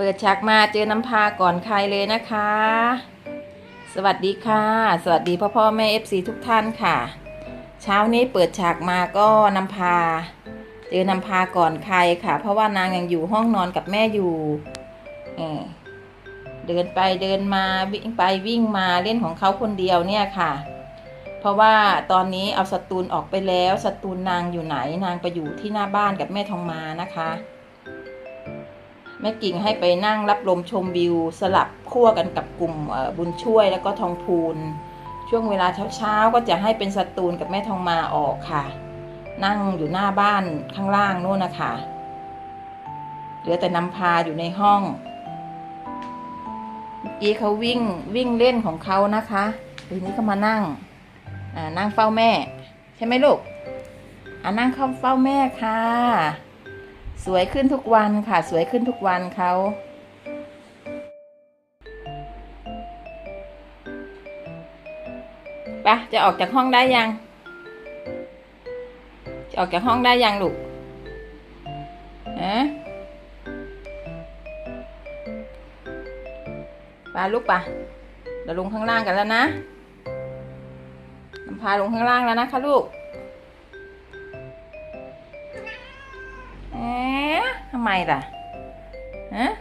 เปิดฉากมาเจอน้ำพาก่อนใครเลยนะคะ สวัสดีค่ะ สวัสดีพ่อพ่อแม่เอฟซีทุกท่านค่ะ เช้านี้เปิดฉากมาก็น้ำพา เจอน้ำพาก่อนใครค่ะ เพราะว่านางยังอยู่ห้องนอนกับแม่อยู่เออเดินไปเดินมาวิ่งไปวิ่งมาเล่นของเขาคนเดียวเนี่ยค่ะ เพราะว่าตอนนี้เอาสตูลออกไปแล้วสตูลนางอยู่ไหนนางไปอยู่ที่หน้าบ้านกับแม่ทองมานะคะ แม่กิ่งให้ไปนั่งรับลมชมวิว สลับขั้วกันกับกลุ่มบุญช่วยแล้วก็ทองพูน ช่วงเวลาเช้าๆก็จะให้เป็นสตูลกับแม่ทองมาออกค่ะ นั่งอยู่หน้าบ้านข้างล่างโน่นนะคะเหลือแต่นำพาอยู่ในห้องเมื่อกี้เขาวิ่งวิ่งเล่นของเขานะคะทีนี้ก็มานั่งนั่งเฝ้าแม่ ใช่ไหมลูกอ่านั่งเข้าเฝ้าแม่ค่ะ สวยขึ้นทุกวันค่ะ สวยขึ้นทุกวันเขาปะจะออกจากห้องได้ยัง จะออกจากห้องได้ยังลูกฮะปาลูกปะเดี๋ยวลงข้างล่างกันแล้วนะนำพาลงข้างล่างแล้วนะคะลูก ไมล่ะฮะ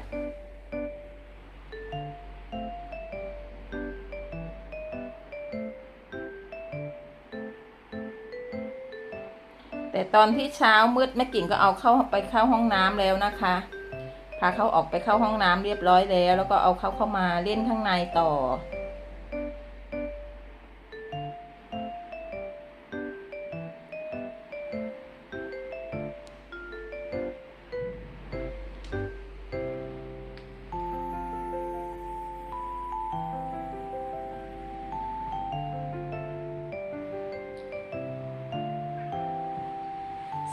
แต่ตอนที่เช้ามืดแม่กิ่งก็เอาเข้าไปเข้าห้องน้ำแล้วนะคะ พาเขาออกไปเข้าห้องน้ำเรียบร้อยแล้ว แล้วก็เอาเขาเข้ามาเล่นข้างในต่อ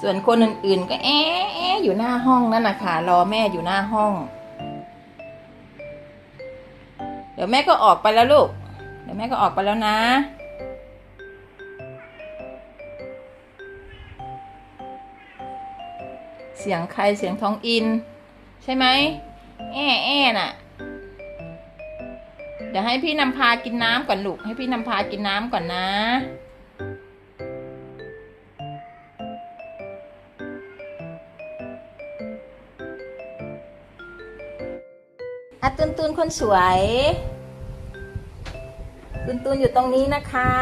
ส่วนคนอื่นๆ ก็แอะแอะอยู่หน้าห้องนั่นนะคะรอแม่อยู่หน้าห้อง เดี๋ยวแม่ก็ออกไปแล้วลูก เดี๋ยวแม่ก็ออกไปแล้วนะเสียงใครเสียงท้องอิน ใช่ไหมแอะแอะน่ะ เดี๋ยวให้พี่นำพากินน้ำก่อนลูก ให้พี่นำพากินน้ำก่อนนะ อะตุนตุนคนสวย ตุนตุนอยู่ตรงนี้นะคะ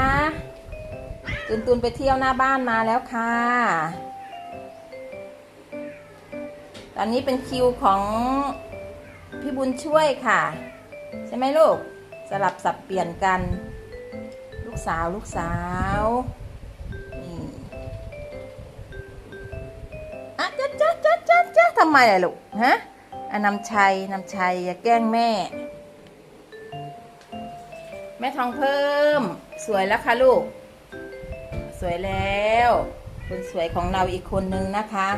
ตุนตุนไปเที่ยวหน้าบ้านมาแล้วค่ะ ตอนนี้เป็นคิวของพี่บุญช่วยค่ะ ใช่ไหมลูก สลับสับเปลี่ยนกัน ลูกสาวลูกสาวนี่อะจ๊ะจ๊ะจ๊ะจ๊ะจ๊ะทำไมล่ะลูกฮะ อนำชัยนำชัย อย่าแกล้งแม่ แม่ทองเพิ่ม สวยแล้วค่ะลูก สวยแล้ว คนสวยของเราอีกคนนึงนะคะ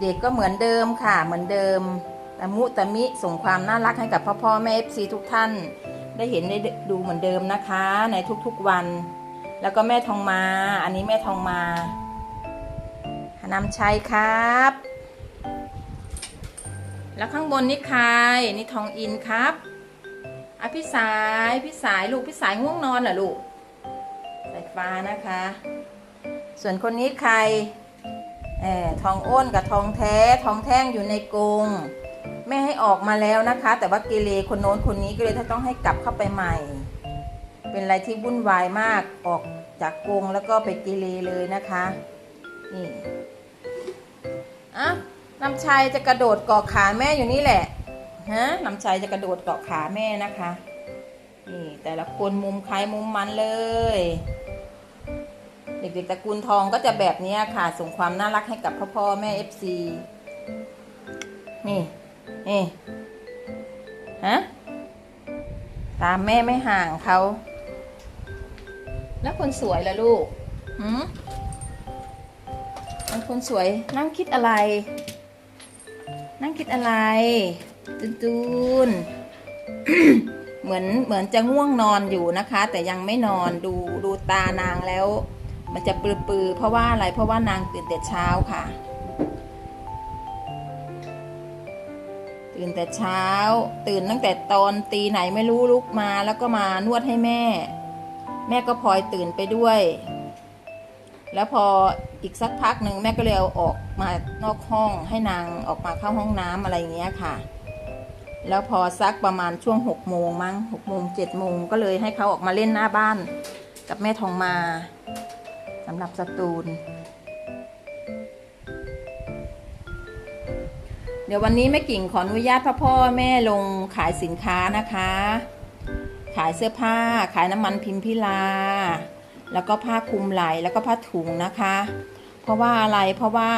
เด็กๆก็เหมือนเดิมค่ะ เหมือนเดิมตะมุตะมิส่งความน่ารักให้กับพ่อพ่อแม่เอฟซีทุกท่าน ได้เห็นได้ดูเหมือนเดิมนะคะ ในทุกๆวัน แล้วก็แม่ทองมา อันนี้แม่ทองมานำชัยครับ แล้วข้างบนนี่ใครนี่ทองอินครับอะพี่สายพี่สายลูกพี่สายง่วงนอนเหรอลูกสายฟ้านะคะ ส่วนคนนี้ใครเออทองอ้นกับทองแท้ ทองแท่งอยู่ในกรงแม่ให้ออกมาแล้วนะคะ แต่ว่าเกเรคนโน้นคนนี้ก็เลยต้องให้กลับเข้าไปใหม่ เป็นอะไรที่วุ่นวายมากออกจากกรงแล้วก็ไปเกเรเลยนะคะนี่อะ น้ำชัยจะกระโดดเกาะขาแม่อยู่นี่แหละฮะน้ำชัยจะกระโดดเกาะขาแม่นะคะนี่แต่ละคนมุมใครมุมมันเลย เด็กๆตระกูลทองก็จะแบบนี้ค่ะส่งความน่ารักให้กับพ่อพ่อแม่เอฟซีนี่นี่ฮะตามแม่ไม่ห่างเขา แล้วคนสวยล่ะลูกหืมมันคนสวยนั่งคิดอะไร นั่งคิดอะไรตูนตูนเหมือนเหมือนจะง่วงนอนอยู่นะคะ แต่ยังไม่นอนดูดูตานางแล้ว มันจะปลือๆเพราะว่าอะไรเพราะว่านางตื่นแต่เช้าค่ะ ตื่นแต่เช้า ตื่นตั้งแต่ตอนตีไหนไม่รู้ลุกมา แล้วก็มานวดให้แม่ แม่ก็พลอยตื่นไปด้วย แล้วพออีกสักพักหนึ่งแม่ก็เลยเอาออกมานอกห้องให้นางออกมาเข้าห้องน้ำอะไรอย่างเงี้ยค่ะ แล้วพอสักประมาณช่วงหกโมงมั้งหกโมงเจ็ดโมงก็เลยให้เขาออกมาเล่นหน้าบ้านกับแม่ทองมาสำหรับสตูล เดี๋ยววันนี้แม่กิ่งขออนุญาตพ่อพ่อแม่ลงขายสินค้านะคะ ขายเสื้อผ้าขายน้ำมันพิมพิลา แล้วก็ผ้าคลุมไหล่แล้วก็ผ้าถุงนะคะ เพราะว่าอะไรเพราะว่า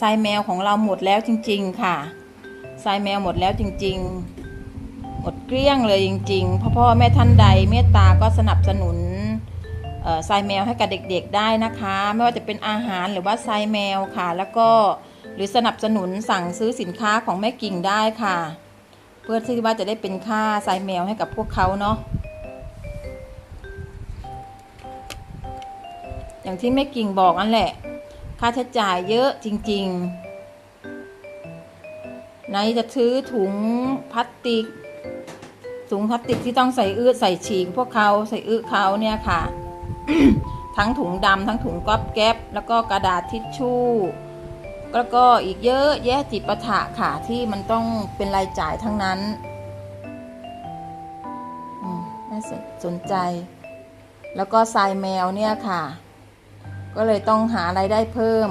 ทรายแมวของเราหมดแล้วจริง ๆ ค่ะทรายแมวหมดแล้วจริง ๆ หมดเกลี้ยงเลยจริงๆพ่อพ่อแม่ท่านใดเมตตาก็สนับสนุนเอ่อทรายแมวให้กับเด็กๆได้นะคะ ไม่ว่าจะเป็นอาหารหรือว่าทรายแมวค่ะ แล้วก็หรือสนับสนุนสั่งซื้อสินค้าของแม่กิ่งได้ค่ะ เพื่อที่ว่าจะได้เป็นค่าทรายแมวให้กับพวกเขาเนาะ อย่างที่แม่กิ่งบอกนั่นแหละ ค่าใช้จ่ายเยอะจริง ๆ ไหนจะซื้อถุงพลาสติก ถุงพลาสติกที่ต้องใส่อื้อใส่ฉีกพวกเขาใส่อื้อเขาเนี่ยค่ะ ทั้งถุงดำทั้งถุงก๊อบแก๊บแล้วก็กระดาษทิชชู่แล้วก็อีกเยอะแยะจิปาถะค่ะที่มันต้องเป็นรายจ่ายทั้งนั้นอืมน่าสนใจ แล้วก็ทรายแมวเนี่ยค่ะ ก็เลยต้องหาไรายได้เพิ่ม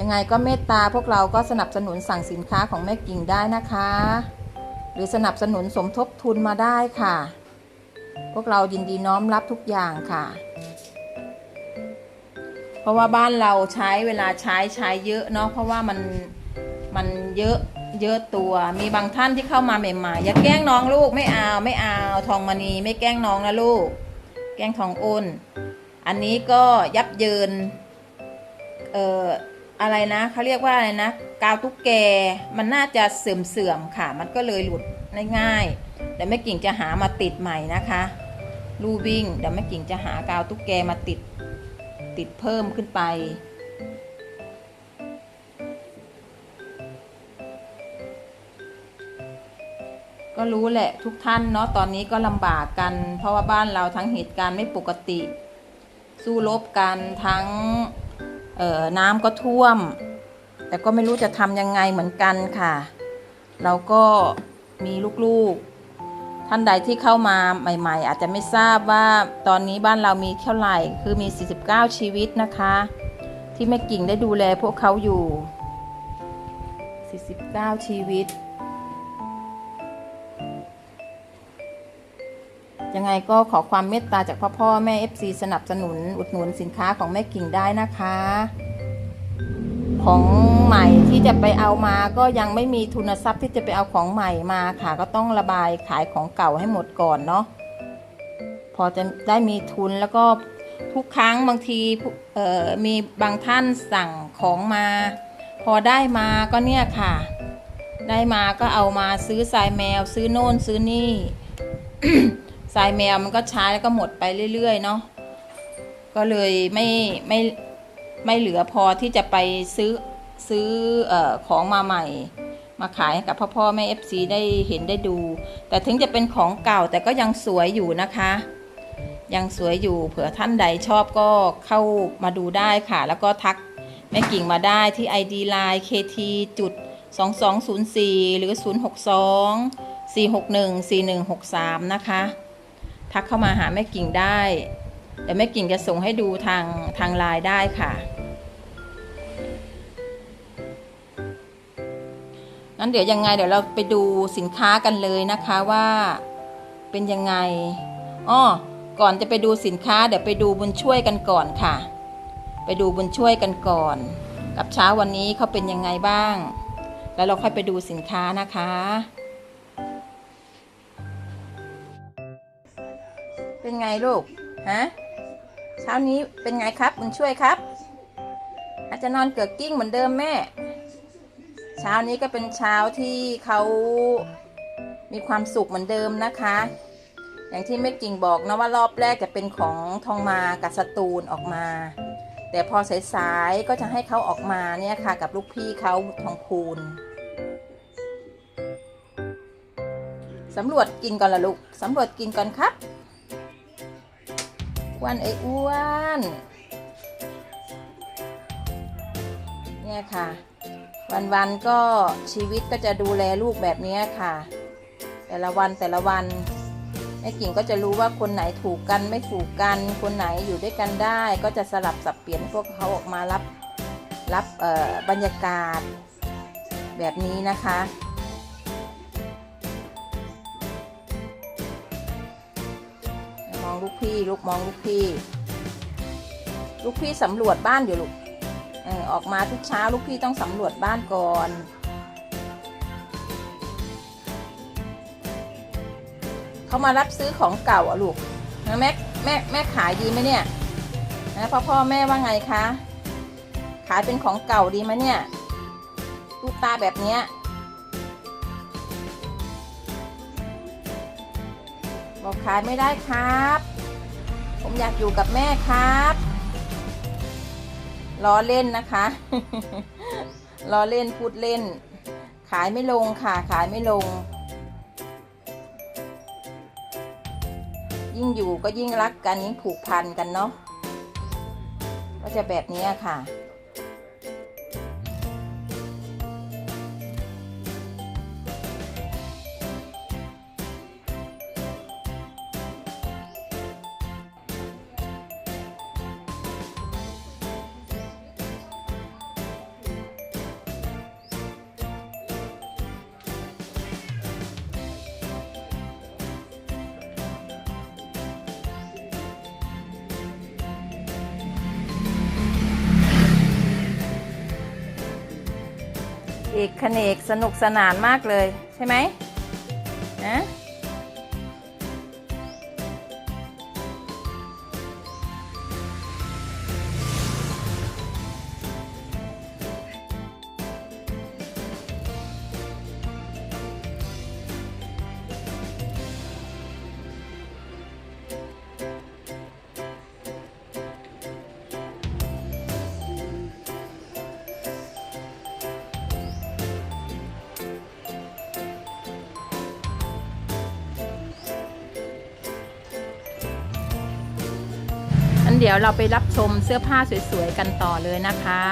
ยังไงก็เมตตาพวกเราก็สนับสนุนสั่งสินค้าของแม่กิ่งได้นะคะ หรือสนับสนุนสมทบทุนมาได้ค่ะ พวกเรายินดีน้อมรับทุกอย่างค่ะ เพราะว่าบ้านเราใช้เวลาใช้ใช้เยอะเนาะเพราะว่ามันมันเยอะเยอะตัวมีบางท่านที่เข้ามาใหม่ๆอย่าแกล้งน้องลูกไม่เอาไม่เอาทองมณีไม่แกล้งน้องนะลูก แกล้งทองอ้น อันนี้ก็ยับเยิน เอ่อ อะไรนะเขาเรียกว่าอะไรนะ กาวตุ๊กแก มันน่าจะเสื่อมเสื่อมๆค่ะ มันก็เลยหลุดง่ายๆเดี๋ยวแม่กิ่งจะหามาติดใหม่นะคะรูวิ่งเดี๋ยวแม่กิ่งจะหากาวตุ๊กแกมาติด ติดเพิ่มขึ้นไป ก็รู้แหละทุกท่านเนาะตอนนี้ก็ลำบากกัน เพราะว่าบ้านเราทั้งเหตุการณ์ไม่ปกติ สู้รบกันทั้งน้ำก็ท่วม แต่ก็ไม่รู้จะทำยังไงเหมือนกันค่ะ เราก็มีลูกๆ ท่านใดที่เข้ามาใหม่ ๆ อาจจะไม่ทราบว่าตอนนี้บ้านเรามีเท่าไหร่ คือมี 49 ชีวิตนะคะ ที่แม่กิ่งได้ดูแลพวกเขาอยู่ 49 ชีวิต ยังไงก็ขอความเมตตาจากพ่อพ่อแม่ FC สนับสนุน อุดหนุนสินค้าของแม่กิ่งได้นะคะ ของใหม่ที่จะไปเอามาก็ยังไม่มีทุนทรัพย์ที่จะไปเอาของใหม่มาค่ะ ก็ต้องระบายขายของเก่าให้หมดก่อนเนาะพอจะได้มีทุนแล้วก็ทุกครั้งบางทีมีบางท่านสั่งของมา พอได้มาก็เนี่ยค่ะ ได้มาก็เอามาซื้อทรายแมว ซื้อโน่นซื้อนี่ ทรายแมวมันก็ใช้แล้วก็หมดไปเรื่อยๆเนาะก็เลยไม่ไม่ไม่เหลือพอที่จะไปซื้อซื้ออของมาใหม่ มาขายให้กับพ่อพ่อแม่เอฟซีได้เห็นได้ดู แต่ถึงจะเป็นของเก่าแต่ก็ยังสวยอยู่นะคะ ยังสวยอยู่เผื่อท่านใดชอบก็เข้ามาดูได้ค่ะ แล้วก็ทักแม่กิ่งมาได้ที่ ID Line KT จุด2204 หรือ 062 461 4163 นะคะ ทักเข้ามาหาแม่กิ่งได้เดี๋ยวแม่กิ่งจะส่งให้ดูทางทางไลน์ได้ค่ะงั้นเดี๋ยวยังไงเดี๋ยวเราไปดูสินค้ากันเลยนะคะว่าเป็นยังไงอ้อก่อนจะไปดูสินค้าเดี๋ยวไปดูบุญช่วยกันก่อนค่ะ ไปดูบุญช่วยกันก่อน กับเช้าวันนี้เขาเป็นยังไงบ้าง แล้วเราค่อยไปดูสินค้านะคะ เป็นไงลูก ฮะ เช้านี้เป็นไงครับบุญช่วยครับ อาจจะนอนเกือกกิ้งเหมือนเดิมแม่ เช้านี้ก็เป็นเช้าที่เขามีความสุขเหมือนเดิมนะคะ อย่างที่แม่กิ่งบอกนะว่ารอบแรกจะเป็นของทองมากับสตูลออกมา แต่พอสายๆก็จะให้เขาออกมาเนี่ยค่ะ กับลูกพี่เขาทองคูณสำรวจกินก่อนละลูก สำรวจกินก่อนครับ อ้วนไอ้อ้วน เนี่ยค่ะ วันๆก็ชีวิตก็จะดูแลลูกแบบนี้ค่ะ แต่ละวันแต่ละวันแม่กิ่งก็จะรู้ว่าคนไหนถูกกันไม่ถูกกัน คนไหนอยู่ด้วยกันได้ ก็จะสลับสับเปลี่ยนพวกเขาออกมารับรับบรรยากาศแบบนี้นะคะ ลูกพี่ ลูกมองลูกพี่ ลูกพี่สำรวจบ้านอยู่ลูกเออออกมาทุกเช้าลูกพี่ต้องสำรวจบ้านก่อน เขามารับซื้อของเก่าอะลูกนะแม่แม่แม่ขายดีไหมเนี่ยนะพ่อพ่อแม่ว่าไงคะ ขายเป็นของเก่าดีไหมเนี่ย ลูกตาแบบเนี้ย บอกขายไม่ได้ครับ ผมอยากอยู่กับแม่ครับล้อเล่นนะคะล้อเล่นพูดเล่น ขายไม่ลงค่ะ ขายไม่ลง ยิ่งอยู่ก็ยิ่งรักกันยิ่งผูกพันกันเนาะก็จะแบบนี้ค่ะ เอกขเนกสนุกสนานมากเลยใช่ไหมนะ เดี๋ยวเราไปรับชมเสื้อผ้าสวยๆกันต่อเลยนะคะ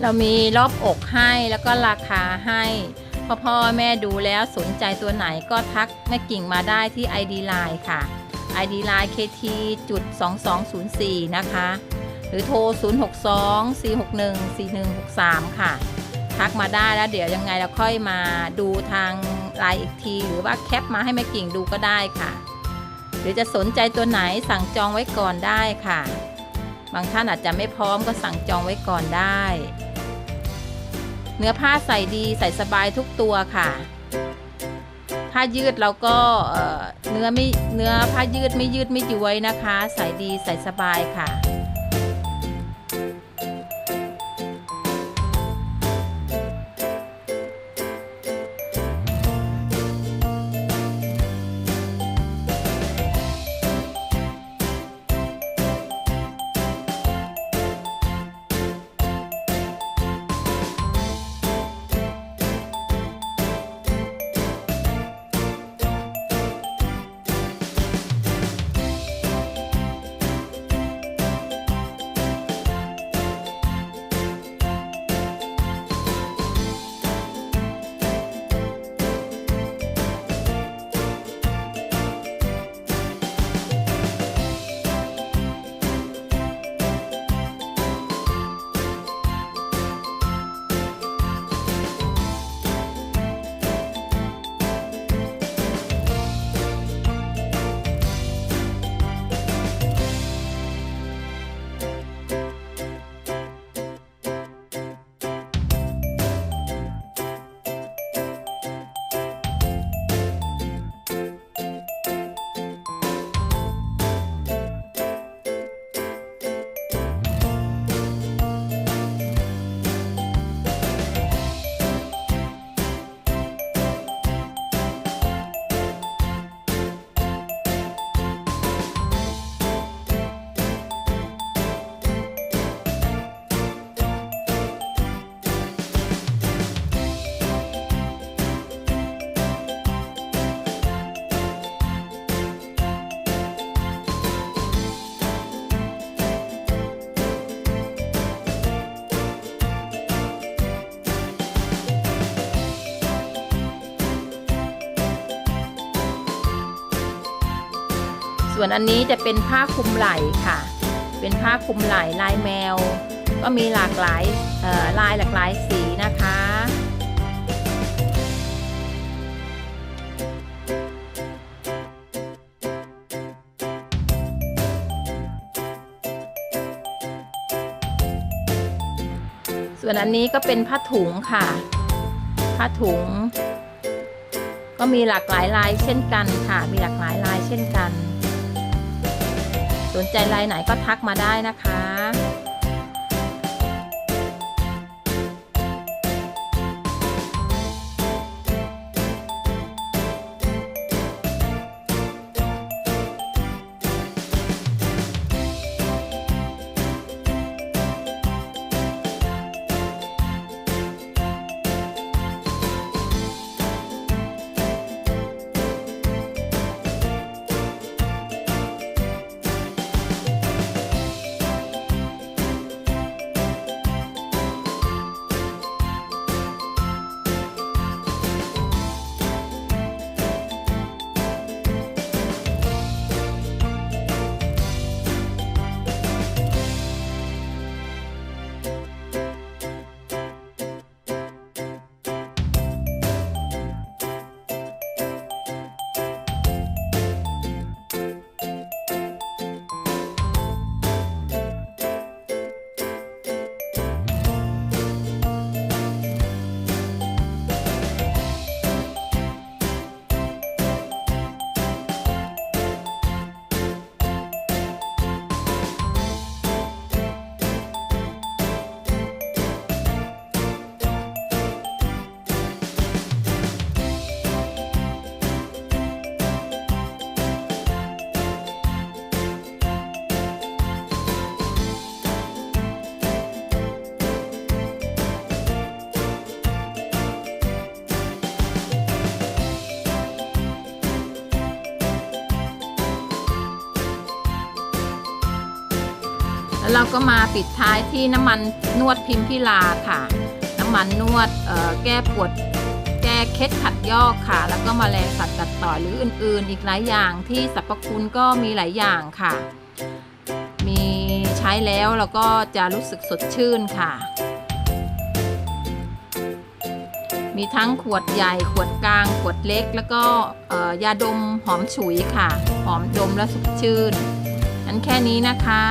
เรามีรอบอกให้แล้วก็ราคาให้พ่อพ่อแม่ดูแล้วสนใจตัวไหนก็ทักแม่กิ่งมาได้ที่ ID Line ค่ะ ID Line KT จุด2204 นะคะ หรือโทร 062 461 4163 ค่ะ ทักมาได้แล้วเดี๋ยวยังไงเราค่อยมาดูทางไลน์อีกที หรือว่าแคปมาให้แม่กิ่งดูก็ได้ค่ะ หรือจะสนใจตัวไหนสั่งจองไว้ก่อนได้ค่ะ บางท่านอาจจะไม่พร้อมก็สั่งจองไว้ก่อนได้ เนื้อผ้าใส่ดีใส่สบายทุกตัวค่ะผ้ายืดเราก็เนื้อไม่เนื้อผ้ายืดไม่ยืดไม่ย้วยนะคะ ใส่ดีใส่สบายค่ะ ส่วนอันนี้จะเป็นผ้าคลุมไหล่ค่ะ เป็นผ้าคลุมไหล่ลายแมว ก็มีหลากหลายลายหลากหลายสีนะคะส่วนอันนี้ก็เป็นผ้าถุงค่ะ ผ้าถุง ก็มีหลากหลายลายเช่นกันค่ะ มีหลากหลายลายเช่นกัน สนใจลายไหนก็ทักมาได้นะคะ แล้วเราก็มาปิดท้ายที่น้ำมันนวดพิมพิลาค่ะ น้ำมันนวดแก้ปวดแก้เคล็ดขัดยอกค่ะ แล้วก็มาแมลงสัตว์กัดต่อยหรืออื่นๆ อีกหลายอย่างที่สรรพคุณก็มีหลายอย่างค่ะ มีใช้แล้วแล้วก็จะรู้สึกสดชื่นค่ะ มีทั้งขวดใหญ่ขวดกลาง ขวดเล็ก แล้วก็ยาดมหอมฉุยค่ะ หอมดมและสดชื่นนั้นแค่นี้นะคะ